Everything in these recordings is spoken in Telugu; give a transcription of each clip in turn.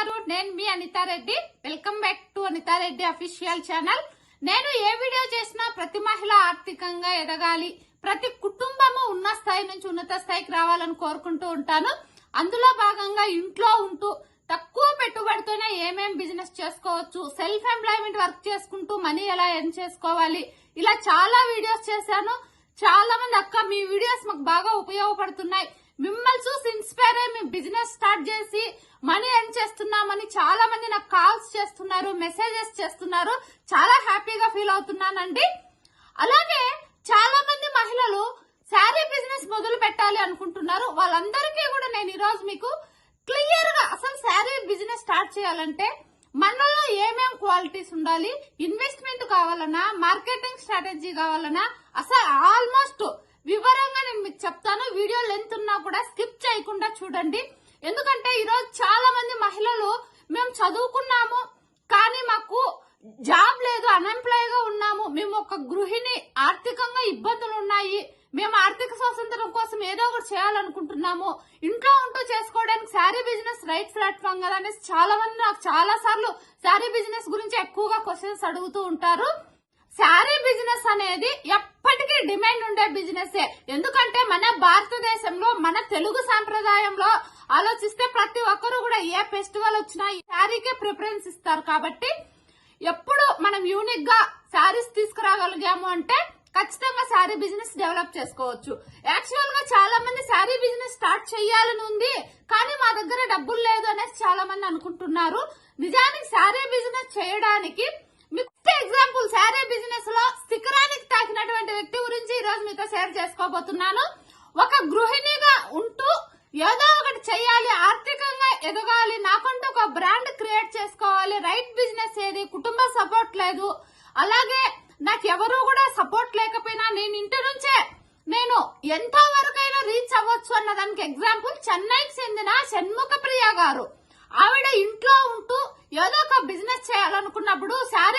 ఉన్నారు నేను మీ Anita Reddy. Welcome back to Anita Reddy official channel నేను ఏ వీడియో చేసినా ప్రతి మహిళ ఆర్థికంగా ఎదగాలి. ప్రతి కుటుంబము ఉన్న స్థాయి నుంచి ఉన్నత స్థాయికి రావాలని కోరుకుంటూ ఉంటాను. అందులో భాగంగా ఇంట్లో ఉంటూ తక్కువ పెట్టుబడితోనే ఏమేం బిజినెస్ చేసుకోవచ్చు సెల్ఫ్ ఎంప్లాయ్మెంట్ వర్క్ చేసుకుంటూ మనీ ఎలా ఎర్న్ చేసుకోవాలి ఇలా చాలా వీడియోస్ చేశాను. చాలా మంది అక్క మీ వీడియోస్ మాకు బాగా ఉపయోగపడుతున్నాయి. మిమ్మల్ని చూసి ఇన్స్పైర్ అయ్యి మేము బిజినెస్ స్టార్ట్ చేసి మనీ ఎర్న్ చేస్తున్నామని చాలా మంది నాకు కాల్స్ చేస్తున్నారు మెసేజెస్ చేస్తున్నారు. చాలా హ్యాపీగా ఫీల్ అవుతున్నానండి. అలాగే చాలా మంది మహిళలు శారీ బిజినెస్ మొదలు పెట్టాలి అనుకుంటున్నారు. వాళ్ళందరికీ కూడా నేను ఈరోజు మీకు క్లియర్గా అసలు శారీ బిజినెస్ స్టార్ట్ చేయాలంటే మనలో ఏమేం క్వాలిటీస్ ఉండాలి ఇన్వెస్ట్మెంట్ కావాలన్నా మార్కెటింగ్ స్ట్రాటజీ కావాలన్నా అసలు ఆల్మోస్ట్ వివరంగా నేను మీకు చెప్తాను. వీడియో లెంత్ ఉన్నా కూడా స్కిప్ చేయకుండా చూడండి. ఎందుకంటే ఈరోజు చాలా మంది మహిళలు మేము చదువుకున్నాము కానీ మాకు జాబ్ లేదు అన్ఎంప్లాయ్గా ఉన్నాము. మేము ఒక గృహిణి ఆర్థికంగా ఇబ్బందులు ఉన్నాయి. మేము ఆర్థిక స్వాతంత్రం కోసం ఏదో ఒకటి చేయాలనుకుంటున్నాము. ఇంట్లో ఉంటూ చేసుకోవడానికి శారీ బిజినెస్ రైట్ ప్లాట్ఫామ్ కదా అనేసి చాలా మంది నాకు చాలా సార్లు శారీ బిజినెస్ గురించి ఎక్కువగా క్వశ్చన్స్ అడుగుతూ ఉంటారు. శారీ బిజినెస్ అనేది ఎప్పటికీ డిమాండ్ ఉండే బిజినెస్. ఎందుకంటే మన భారతదేశంలో మన తెలుగు సాంప్రదాయంలో ఆలోచిస్తే ప్రతి ఒక్కరు కూడా ఏ ఫెస్టివల్ వచ్చినా ఈ శారీకే ప్రిఫరెన్స్ ఇస్తారు. కాబట్టి ఎప్పుడు మనం యూనిక్గా శారీస్ తీసుకురాగలిగాము అంటే ఖచ్చితంగా శారీ బిజినెస్ డెవలప్ చేసుకోవచ్చు. యాక్చువల్గా చాలా మంది శారీ బిజినెస్ స్టార్ట్ చేయాలని ఉంది కానీ మా దగ్గర డబ్బులు లేదు అనేసి చాలా మంది అనుకుంటున్నారు. నిజానికి శారీ బిజినెస్ చేయడానికి ఎగ్జాంపుల్ శారీ బిజినెస్లో శిఖరానికి తాకినటువంటి వ్యక్తి గురించి ఈ రోజు మీతో షేర్ చేసుకోబోతున్నాను. ఒక గృహిణిగా ఉంటూ ఏదో ఒకటి చేయాలి ఆర్థికంగా ఎదగాలి నాకంటూ ఒక బ్రాండ్ క్రియేట్ చేసుకోవాలి రైట్ బిజినెస్ ఏది కుటుంబ సపోర్ట్ లేదు. అలాగే నాకు ఎవరు కూడా సపోర్ట్ లేకపోయినా నేను ఇంటి నుంచే నేను ఎంతో వరకైనా రీచ్ అవ్వచ్చు అన్న దానికి ఎగ్జాంపుల్ చెన్నైకి చెందిన షణ్ముఖ ప్రియ గారు. ఆవిడ ఇంట్లో ఉంటూ ఏదో ఒక బిజినెస్ చేయాలనుకున్నప్పుడు శారీ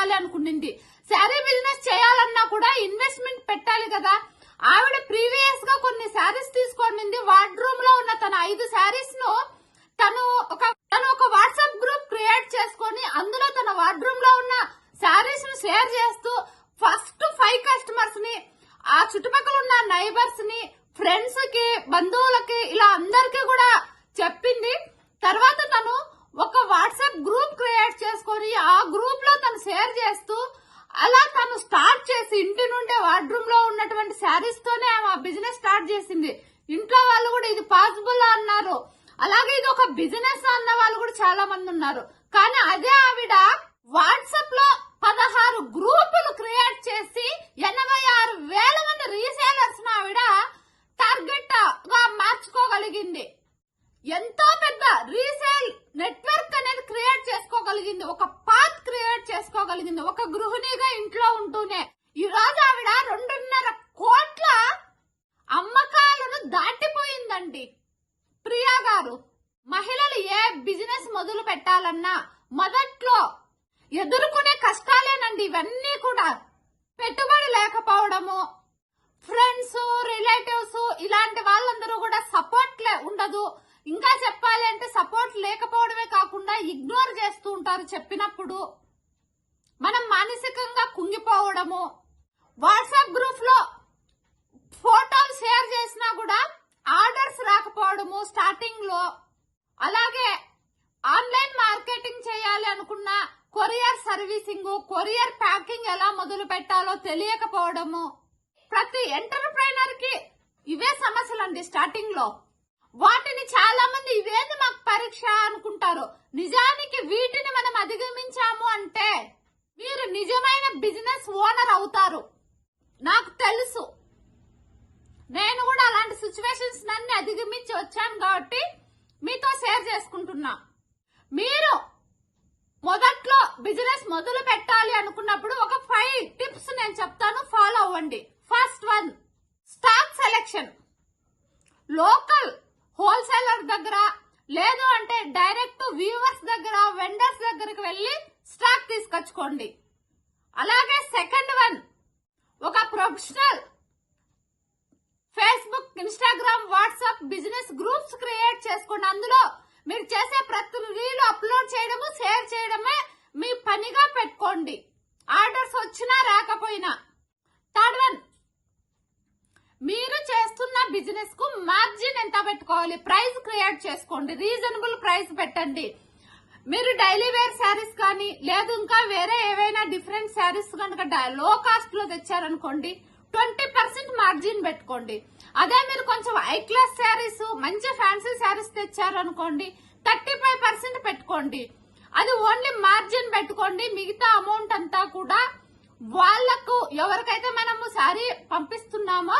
చేయాలి అనుకునింది. శారీ బిజినెస్ చేయాలన్నా కూడా ఇన్వెస్ట్మెంట్ పెట్టాలి కదా. ఆవిడ ప్రీవియస్గా కొన్ని శారీస్ తీసుకొనింది. వార్డ్రూమ్లో ఉన్న తన ఐదు శారీస్ను తను ఒక తను ఒక వాట్సాప్ గ్రూప్ క్రియేట్ చేసుకొని అందులో తన వార్డ్రూమ్లో ఉన్న శారీస్ను షేర్ చేస్తూ ఫస్ట్ ఫైవ్ కస్టమర్స్ని ఆ చుట్టుపక్కల ఉన్న నైబర్స్ని ఫ్రెండ్స్కి బంధువులకి ఇలా అందరికీ కూడా చెప్పింది. తర్వాత తను ఒక వాట్సాప్ గ్రూప్ క్రియేట్ చేసుకొని ఆ గ్రూప్లో తను షేర్ చేస్తూ అలా తను స్టార్ట్ చేసి ఇంటి నుండే వార్డ్రూమ్లో ఉన్నటువంటి శారీస్ తోనే ఆమె బిజినెస్ స్టార్ట్ చేసింది. ఇంట్లో వాళ్ళు కూడా ఇది పాసిబుల్ అన్నారు. అలాగే ఇది ఒక బిజినెస్ అన్న వాళ్ళు కూడా చాలా మంది ఉన్నారు. కానీ అదే ఆవిడ వాట్సాప్లో పదహారు గ్రూపులు క్రియేట్ చేసి ఎనభై ఆరు వేల మంది రీసేలర్స్ ఆవిడ టార్గెట్గా మార్చుకోగలిగింది. ఎంతో పెద్ద రీసేల్ నెట్వర్క్ అనేది క్రియేట్ చేసుకోగలిగింది. ఒక పాత్ క్రియేట్ చేసుకోగలిగింది. ఒక గృహిణిగా ఇంట్లో ఉంటూనే. ఈ రోజు ఆవిడ రెండున్నర కోట్ల అమ్మకాలను దాటిపోయిందండి. ప్రియా గారు మహిళలు ఏ బిజినెస్ మొదలు పెట్టాలన్నా మొదట్లో ఎదుర్కొనే కష్టాలేనండి. ఇవన్నీ కూడా పెట్టుబడి లేకపోవడము ఫ్రెండ్స్ రిలేటివ్స్ ఇలాంటి వాళ్ళందరూ కూడా సపోర్ట్ ఉండదు. ఇంకా చెప్పాలి అంటే సపోర్ట్ లేకపోవడమే కాకుండా ఇగ్నోర్ చేస్తూ ఉంటారు చెప్పినప్పుడు. మనం మానసికంగా కుంగిపోవడము. వాట్సాప్ గ్రూప్లో ఫోటోలు షేర్ చేసినా కూడా ఆర్డర్స్ రాకపోవడము స్టార్టింగ్లో. అలాగే ఆన్లైన్ మార్కెటింగ్ చేయాలి అనుకున్న కొరియర్ సర్వీసింగ్ కొరియర్ ప్యాకింగ్ ఎలా మొదలు పెట్టాలో తెలియకపోవడము. ప్రతి ఎంటర్ప్రైనర్కి ఇవే సమస్యలు అండి స్టార్టింగ్లో. వాటిని చాలా మంది ఇవేంది మాకు పరీక్ష అనుకుంటారు. నిజానికి వీటిని మనం అధిగమించాము అంటే మీరు నిజమైన బిజినెస్ ఓనర్ అవుతారు. నాకు తెలుసు. నేను కూడా అలాంటి సిచ్యువేషన్స్ నన్ను అధిగమించి వచ్చాను కాబట్టి మీతో షేర్ చేసుకుంటున్నా. మీరు మొదట్లో బిజినెస్ మొదలు పెట్టాలి అనుకున్నప్పుడు ఒక ఫైవ్ టిప్స్ నేను చెప్తాను. ఫాలో అవ్వండి. First one stock selection local wholesaler దగ్గర లేదు అంటే డైరెక్ట్ వ్యూవర్స్ దగ్గర వెండర్స్ దగ్గరకు వెళ్ళి స్టాక్ తీసుకొచ్చుకోండి. అలాగే సెకండ్ వన్ ఒక professional Facebook Instagram WhatsApp business groups create చేసుకోండి. అందులో మీరు చేసే ప్రతి అప్లోడ్ చేయడము షేర్ చేయడమే మీ పనిగా పెట్టుకోండి. ఆర్డర్స్ వచ్చినా రాకపోయినా. థర్డ్ వన్ మీరు చేస్తున్న బిజినెస్కు మార్జిన్ ఎంత పెట్టుకోవాలి? ప్రైస్ క్రియేట్ చేసుకోండి. రీజనబుల్ ప్రైస్ పెట్టండి. మీరు డైలీ వేర్ శారీస్ కానీ లేదు ఇంకా వేరే ఏవైనా డిఫరెంట్ శారీస్ కనుక లో కాస్ట్లో తెచ్చారనుకోండి ట్వంటీ పర్సెంట్ మార్జిన్ పెట్టుకోండి. అదే మీరు కొంచెం హై క్లాస్ శారీస్ మంచి ఫ్యాన్సీ శారీస్ తెచ్చారనుకోండి థర్టీ ఫైవ్ పర్సెంట్ పెట్టుకోండి. అది ఓన్లీ మార్జిన్ పెట్టుకోండి. మిగతా అమౌంట్ అంతా కూడా వాళ్ళకు ఎవరికైతే మనము శారీ పంపిస్తున్నామో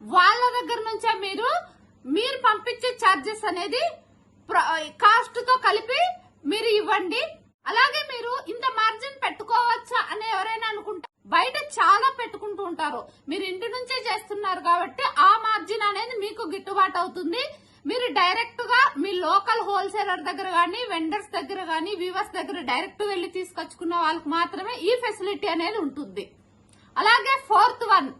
వాళ్ళ దగ్గర నుంచే మీరు మీరు పంపించే ఛార్జెస్ అనేది కాస్ట్తో కలిపి మీరు ఇవ్వండి. అలాగే మీరు ఇంత మార్జిన్ పెట్టుకోవచ్చా అని ఎవరైనా అనుకుంటారు బయట చాలా పెట్టుకుంటూ ఉంటారు. మీరు ఇంటి నుంచే చేస్తున్నారు కాబట్టి ఆ మార్జిన్ అనేది మీకు గిట్టుబాటు అవుతుంది. మీరు డైరెక్ట్గా మీ లోకల్ హోల్సేలర్ దగ్గర గానీ వెండర్స్ దగ్గర గానీ వీవర్స్ దగ్గర డైరెక్ట్ వెళ్ళి తీసుకొచ్చుకున్న వాళ్ళకి మాత్రమే ఈ ఫెసిలిటీ అనేది ఉంటుంది. అలాగే ఫోర్త్ వన్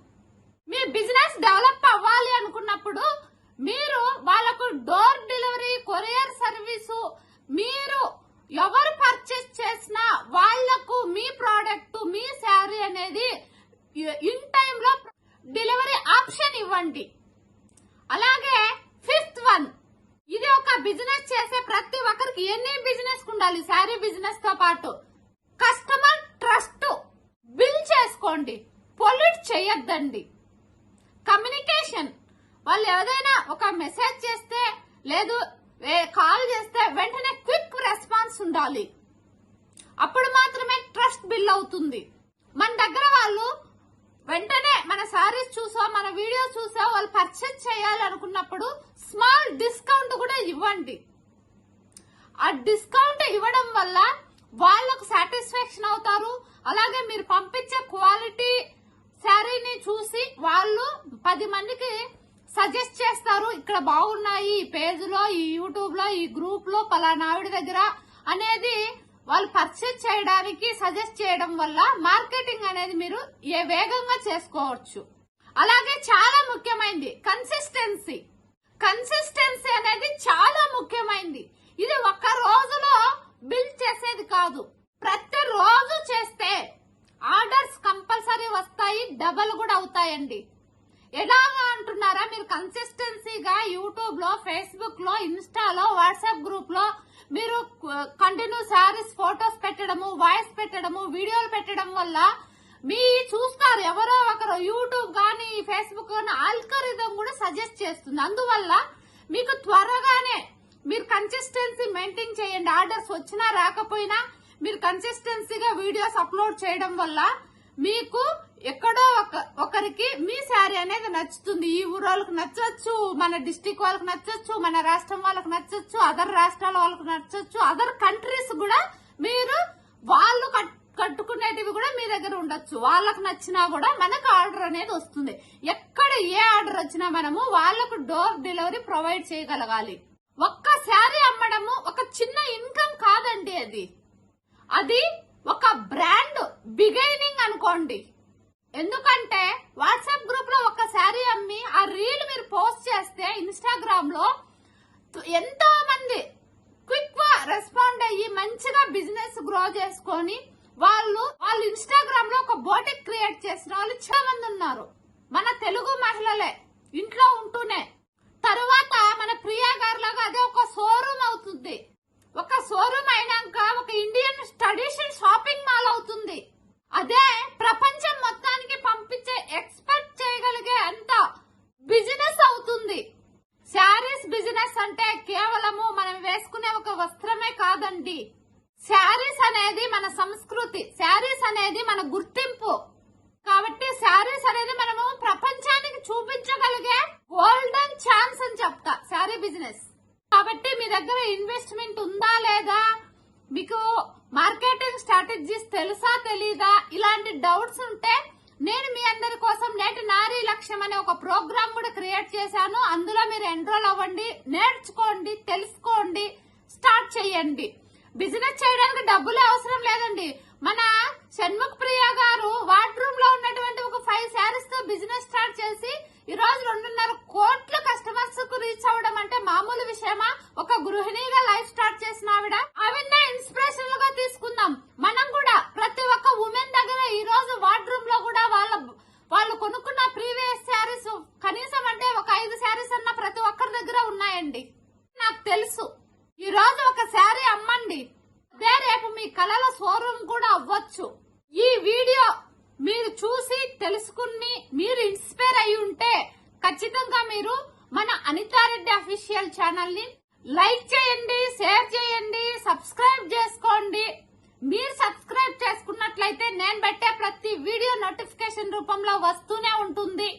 మీ బిజినెస్ డెవలప్ అవ్వాలి అనుకున్నప్పుడు మీరు వాళ్ళకు డోర్ డెలివరీ కొరియర్ సర్వీసు మీరు ఎవరు పర్చేస్ చేసినా వాళ్ళకు మీ ప్రోడక్ట్ మీ శారీ అనేది ఇన్ టైమ్లో డెలివరీ ఆప్షన్ ఇవ్వండి. అలాగే ఫిఫ్త్ వన్ ఇది ఒక బిజినెస్ చేసే ప్రతి ఒక్కరికి ఎన్ని బిజినెస్ ఉండాలి? శారీ బిజినెస్తో పాటు కస్టమర్ ట్రస్ట్ బిల్ చేసుకోండి. పొల్యూట్ చేయొద్దండి. వాళ్ళు ఏదైనా ఒక మెసేజ్ చేస్తే లేదు కాల్ చేస్తే వెంటనే క్విక్ రెస్పాన్స్ ఉండాలి. అప్పుడు మాత్రమే ట్రస్ట్ బిల్ అవుతుంది. మన దగ్గర వాళ్ళు వెంటనే మన సారీస్ చూసో మన వీడియో చూసో వాళ్ళు పర్చేజ్ చేయాలనుకున్నప్పుడు స్మాల్ డిస్కౌంట్ కూడా ఇవ్వండి. ఆ డిస్కౌంట్ ఇవ్వడం వల్ల వాళ్ళకు సాటిస్ఫాక్షన్ అవుతారు. అలాగే మీరు పంపించే క్వాలిటీ శారీని చూసి వాళ్ళు పది మందికి సజెస్ట్ చేస్తారు ఇక్కడ బాగున్నాయి ఈ పేజ్లో ఈ యూట్యూబ్లో ఈ గ్రూప్లో పలానా ఆవిడ దగ్గర అనేది వాళ్ళు పర్చేజ్ చేయడానికి సజెస్ట్ చేయడం వల్ల మార్కెటింగ్ అనేది మీరు ఏ వేగంగా చేసుకోవచ్చు. అలాగే చాలా ముఖ్యమైనది కన్సిస్టెన్సీ కన్సిస్టెన్సీ అనేది చాలా ముఖ్యమైనది ఇది ఒక్క రోజులో బిల్డ్ చేసేది కాదు ప్రతి రోజు చేస్తే ఆర్డర్స్ కంపల్సరీ వస్తాయి డబల్ కూడా అవుతాయండి. ఎలాగా అంటున్నారా? మీరు కన్సిస్టెన్సీగా యూట్యూబ్లో ఫేస్బుక్లో ఇన్స్టాలో వాట్సాప్ గ్రూప్లో మీరు కంటిన్యూ సారీస్ ఫొటోస్ పెట్టడము వాయిస్ పెట్టడము వీడియోలు పెట్టడం వల్ల మీ చూస్తారు ఎవరో ఒకరు యూట్యూబ్ గానీ ఫేస్బుక్ గానీ ఆల్కరిథం కూడా సజెస్ట్ చేస్తుంది. అందువల్ల మీకు త్వరగానే మీరు కన్సిస్టెన్సీ మెయింటైన్ చేయండి. ఆర్డర్స్ వచ్చినా రాకపోయినా మీరు కన్సిస్టెన్సీగా వీడియోస్ అప్లోడ్ చేయడం వల్ల మీకు ఎక్కడో ఒక ఒకరికి మీ శారీ అనేది నచ్చుతుంది. ఈ ఊరు వాళ్ళకి నచ్చవచ్చు మన డిస్టిక్ వాళ్ళకి నచ్చవచ్చు మన రాష్ట్రం వాళ్ళకి నచ్చవచ్చు అదర్ రాష్ట్రాల వాళ్ళకి నచ్చవచ్చు అదర్ కంట్రీస్ కూడా మీరు వాళ్ళు కట్- కట్టుకునేటివి కూడా మీ దగ్గర ఉండొచ్చు. వాళ్ళకు నచ్చినా కూడా మనకు ఆర్డర్ అనేది వస్తుంది. ఎక్కడ ఏ ఆర్డర్ వచ్చినా మనము వాళ్ళకు డోర్ డెలివరీ ప్రొవైడ్ చేయగలగాలి. ఒక్క శారీ అమ్మడము ఒక చిన్న ఇన్కమ్ కాదండి అది. అది ఒక బ్రాండ్ బిగైనింగ్ అనుకోండి. ఎందుకంటే వాట్సాప్ గ్రూప్లో ఒక శారీ అమ్మి ఆ రీల్ మీరు పోస్ట్ చేస్తే ఇన్స్టాగ్రామ్లో ఎంతో మంది క్విక్గా రెస్పాండ్ అయ్యి మంచిగా బిజినెస్ గ్రో చేసుకొని వాళ్ళు వాళ్ళు ఇన్స్టాగ్రామ్లో ఒక బోటిక్ క్రియేట్ చేసిన వాళ్ళు చాలా మంది ఉన్నారు. మన తెలుగు మహిళలే ఇంట్లో ఉంటూనే. తరువాత మన ప్రియా గారు లాగా అదే ఒక సోరు అవుతుంది ఒక షోరూమ్ అయినాక ఒక ఇండియన్ ట్రెడిషన్ షాపింగ్ మాల్ అవుతుంది అదే ప్రపంచం మొత్తానికి పంపించే ఎక్స్పెక్ట్ చేయగలిగే అంత బిజినెస్ అవుతుంది శారీస్ బిజినెస్ అంటే కేవలము మనం వేసుకునే ఒక వస్త్రమే కాదండి శారీస్ అనేది మన సంస్కృతి శారీస్ అనేది మన గుర్తింపు కాబట్టి శారీస్ అనేది మనము ప్రపంచానికి చూపించగలిగే గోల్డెన్ ఛాన్స్ అని చెప్తా శారీ బిజినెస్ కాబట్టి మీ దగ్గర ఇన్వెస్ట్మెంట్ ఉందా లేదా మీకు మార్కెటింగ్ స్ట్రాటజీస్ తెలుసా తెలీదా ఇలాంటి డౌట్స్ ఉంటే నేను మీ అందరి కోసం నేటి నారీ లక్ష్యం అనే ఒక ప్రోగ్రామ్ కూడా క్రియేట్ చేశాను. అందులో మీరు ఎన్రోల్ అవ్వండి నేర్చుకోండి తెలుసుకోండి స్టార్ట్ చేయండి. బిజినెస్ చేయడానికి డబ్బులు అవసరం లేదండి. మన షణ్ముఖ్ ప్రియ గారు వార్డ్లో ఉన్నటువంటి ఒక ఫైవ్ శారీస్తో బిజినెస్ స్టార్ట్ చేసి ఈ రోజు రెండున్నర కోట్ల కస్టమర్స్కు రీచ్ అవ్వడం అంటే మామూలు విషయమా? ఒక గృహిణిగా లైఫ్ స్టార్ట్ చేసిన ఆవిడ. ఈ వీడియో మీరు చూసి తెలుసుకుని మీరు ఇన్స్పైర్ అయి ఉంటే ఖచ్చితంగా మీరు మన అనితారెడ్డి అఫీషియల్ ఛానల్ని లైక్ చేయండి షేర్ చేయండి సబ్స్క్రైబ్ చేసుకోండి. మీరు సబ్స్క్రైబ్ చేసుకున్నట్లయితే నేను పెట్టే ప్రతి వీడియో నోటిఫికేషన్ రూపంలో వస్తూనే ఉంటుంది.